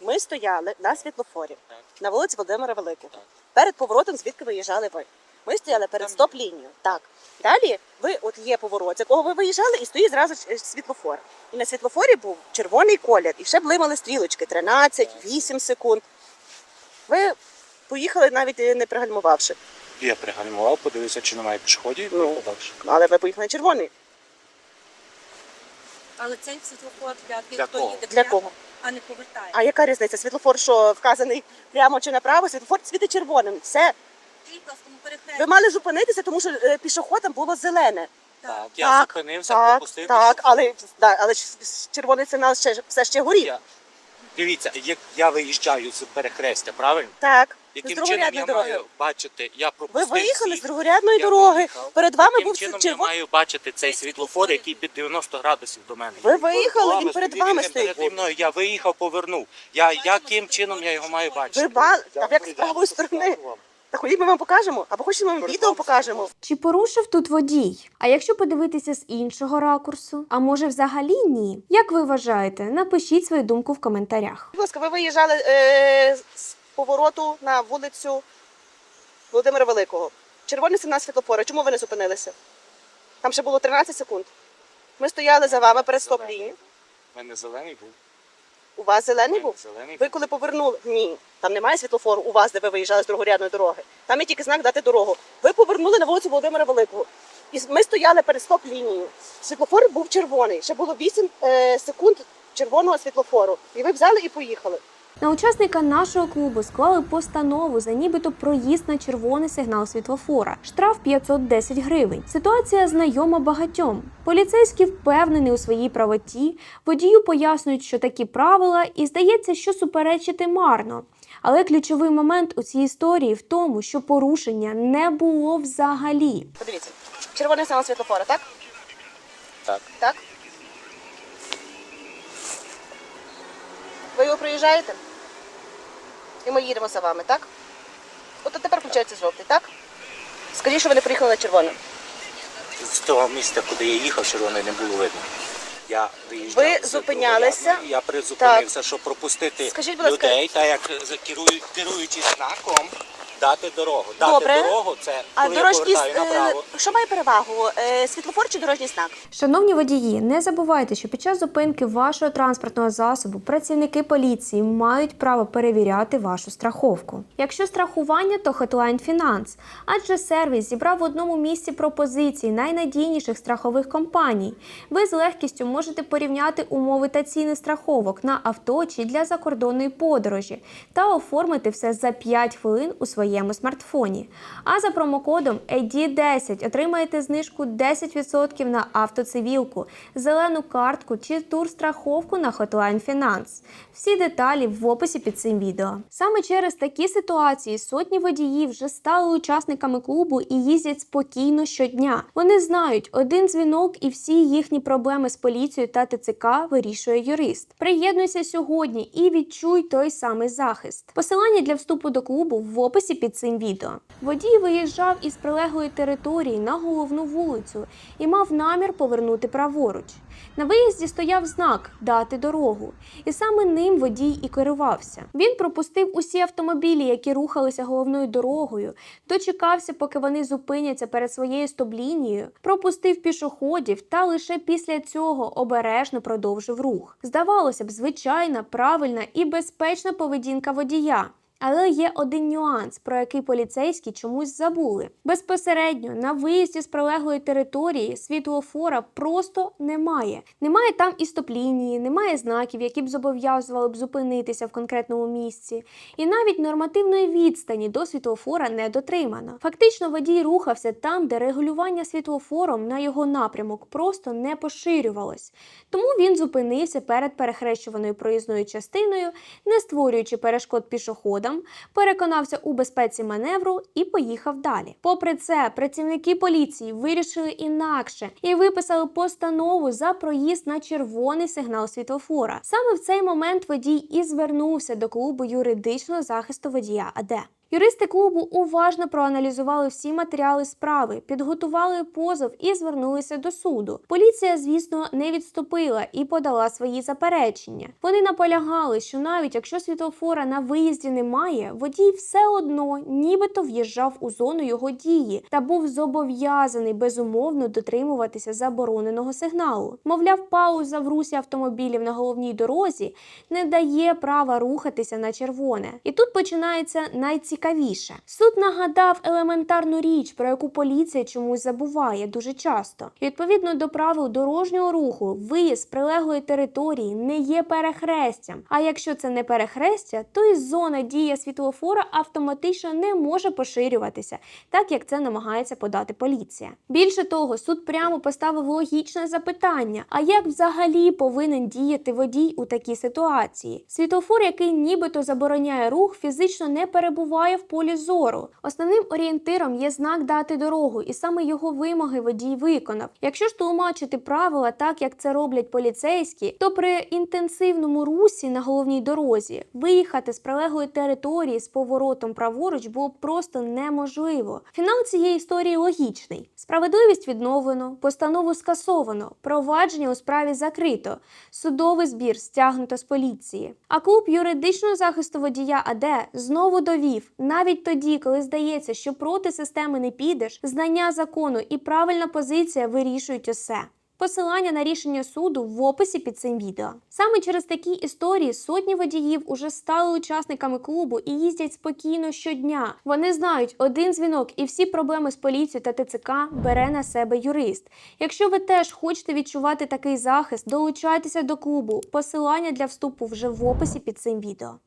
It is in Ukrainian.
Ми стояли на світлофорі Так. на вулиці Володимира Великого. Так. Перед поворотом, звідки виїжджали ви. Ми стояли перед Там- стоп-лінією. Так. Далі ви от є поворот, з якого ви виїжджали, і стоїть зразу ж, е, світлофор. І на світлофорі був червоний колір, і ще блимали стрілочки 13, 8 секунд. Ви поїхали навіть е, не пригальмувавши. Я пригальмував, подивився, чи немає пішоходів, і Ну. далі. Але ви поїхали на червоний. Але цей світлофор для тих, Для хто кого? їде Для прямо, кого? А не повертає. А яка різниця? Світлофор, що вказаний прямо чи направо, світлофор світить червоним. Все. Ви мали зупинитися, тому що е, пішоходам було зелене. Так, я Так, зупинився, Так, пропустив. так, але, да, але ж червоний сигнал ще, все ще горів. Я- Дивіться, як я виїжджаю з перехрестя, правильно? Так, Яким чином я дороги. маю бачити? Я Ви пропустив виїхали з другорядної Я дороги. виїхав. Перед вами Яким був чином я червоний. маю бачити цей світлофор, який під 90 градусів до мене? Ви виїхали, він перед вами стоїть. переді мною. Я виїхав, повернув. Я яким чином я його маю бачити? Ви бали, а як з правої сторони. Та ходіть, ми вам покажемо. Або хочете, ми вам відео покажемо. Чи порушив тут водій? А якщо подивитися з іншого ракурсу? А може взагалі ні? Як ви вважаєте? Напишіть свою думку в коментарях. Будь ласка, ви виїжджали е, з повороту на вулицю Володимира Великого. Червоний сигнал світлофора. Чому ви не зупинилися? Там ще було 13 секунд. Ми стояли за вами перед стоп-лінією. У мене зелений був. У вас зелений був? Зелений Ви коли повернули, ні, там немає світлофору у вас, де ви виїжджали з другорядної дороги. Там є тільки знак дати дорогу. Ви повернули на вулицю Володимира Великого. І ми стояли перед стоп-лінією. Світлофор був червоний. Ще було 8 е, секунд червоного світлофору. І ви взяли і поїхали. На учасника нашого клубу склали постанову за нібито проїзд на червоний сигнал світлофора. Штраф 510 гривень. Ситуація знайома багатьом. Поліцейський впевнений у своїй правоті. Водію пояснюють, що такі правила, і здається, що суперечити марно. Але ключовий момент у цій історії в тому, що порушення не було взагалі. Подивіться, червоний сигнал світлофора, так? Так. Так? Ви його проїжджаєте? І ми їдемо за вами, так? От тепер включається жовтий, так? Скажіть, що ви не приїхали на червоне. З того місця, куди я їхав, червоний не було видно. Я виїжджав Ви з зупинялися? другорядної, Я призупинився, щоб пропустити Скажіть, будь ласка- людей, та як за- керую, керуючи знаком, дати дорогу. Дати Добре. дорогу це А коли я повертаю с- е, направо. що має перевагу? Е, Світлофор чи дорожній знак? Шановні водії, не забувайте, що під час зупинки вашого транспортного засобу працівники поліції мають право перевіряти вашу страховку. Якщо страхування, то Hotline Finance, адже сервіс зібрав в одному місці пропозиції найнадійніших страхових компаній. Ви з легкістю можете порівняти умови та ціни страховок на авто чи для закордонної подорожі та оформити все за 5 хвилин у своєму смартфоні. А за промокодом AD10 отримаєте знижку 10% на автоцивілку, зелену картку чи турстраховку на Hotline Finance. Всі деталі в описі під цим відео. Саме через такі ситуації сотні водіїв вже стали учасниками клубу і їздять спокійно щодня. Вони знають, один дзвінок і всі їхні проблеми з поліцією та ТЦК вирішує юрист. Приєднуйся сьогодні і відчуй той самий захист. Посилання для вступу до клубу в описі під цим відео. Водій виїжджав із прилеглої території на головну вулицю і мав намір повернути праворуч. На виїзді стояв знак дати дорогу, і саме ним водій і керувався. Він пропустив усі автомобілі, які рухалися головною дорогою, дочекався, поки вони зупиняться перед своєю стоп-лінією, пропустив пішоходів та лише після цього обережно продовжив рух. Здавалося б, звичайна, правильна і безпечна поведінка водія. Але є один нюанс, про який поліцейські чомусь забули. Безпосередньо на виїзді з прилеглої території світлофора просто немає. Немає там і стоп-лінії, немає знаків, які б зобов'язували б зупинитися в конкретному місці. І навіть нормативної відстані до світлофора не дотримано. Фактично, водій рухався там, де регулювання світлофором на його напрямок просто не поширювалось. Тому він зупинився перед перехрещуваною проїзною частиною, не створюючи перешкод пішоходам, переконався у безпеці маневру і поїхав далі. Попри це, працівники поліції вирішили інакше і виписали постанову за проїзд на червоний сигнал світлофора. Саме в цей момент водій і звернувся до клубу юридичного захисту водія АД. Юристи клубу уважно проаналізували всі матеріали справи, підготували позов і звернулися до суду. Поліція, звісно, не відступила і подала свої заперечення. Вони наполягали, що навіть якщо світлофора на виїзді немає, водій все одно нібито в'їжджав у зону його дії та був зобов'язаний безумовно дотримуватися забороненого сигналу. Мовляв, пауза в русі автомобілів на головній дорозі не дає права рухатися на червоне. І тут починається найцікавіше. Суд нагадав елементарну річ, про яку поліція чомусь забуває дуже часто. Відповідно до правил дорожнього руху, виїзд з прилеглої території не є перехрестям. А якщо це не перехрестя, то і зона дії світлофора автоматично не може поширюватися, так як це намагається подати поліція. Більше того, суд прямо поставив логічне запитання: а як взагалі повинен діяти водій у такій ситуації? Світлофор, який нібито забороняє рух, фізично не перебуває в полі зору. Основним орієнтиром є знак дати дорогу, і саме його вимоги водій виконав. Якщо ж тлумачити правила так, як це роблять поліцейські, то при інтенсивному русі на головній дорозі виїхати з прилеглої території з поворотом праворуч було просто неможливо. Фінал цієї історії логічний: справедливість відновлено, постанову скасовано, провадження у справі закрито, судовий збір стягнуто з поліції. А клуб юридичного захисту водія АД знову довів, навіть тоді, коли здається, що проти системи не підеш, знання закону і правильна позиція вирішують усе. Посилання на рішення суду в описі під цим відео. Саме через такі історії сотні водіїв уже стали учасниками клубу і їздять спокійно щодня. Вони знають, один дзвінок і всі проблеми з поліцією та ТЦК бере на себе юрист. Якщо ви теж хочете відчувати такий захист, долучайтеся до клубу. Посилання для вступу вже в описі під цим відео.